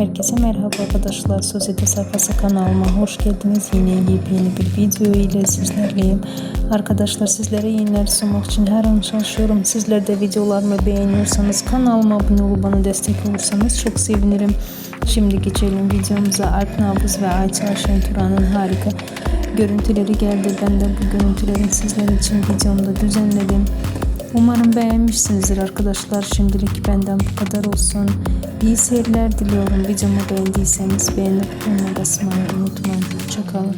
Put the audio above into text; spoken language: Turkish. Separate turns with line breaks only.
Herkese merhaba arkadaşlar. Sosyete sayfası kanalıma hoş geldiniz. Yine yepyeni bir video ile sizlerleyim. Arkadaşlar sizlere yayınlar sunmak için her an çalışıyorum. Sizler de videolarımı beğeniyorsanız kanalıma abone olup bana destek olursanız çok sevinirim. Şimdi geçelim videomuza. Alp Nabız ve Ayça Şenturan'ın harika görüntüleri geldi. Ben de bu görüntüleri sizler için videomda düzenledim. Umarım beğenmişsinizdir arkadaşlar. Şimdilik benden bu kadar olsun. İyi seyirler diliyorum. Videomu beğendiyseniz beğenip onunla basmayı unutmayın. Hoşçakalın.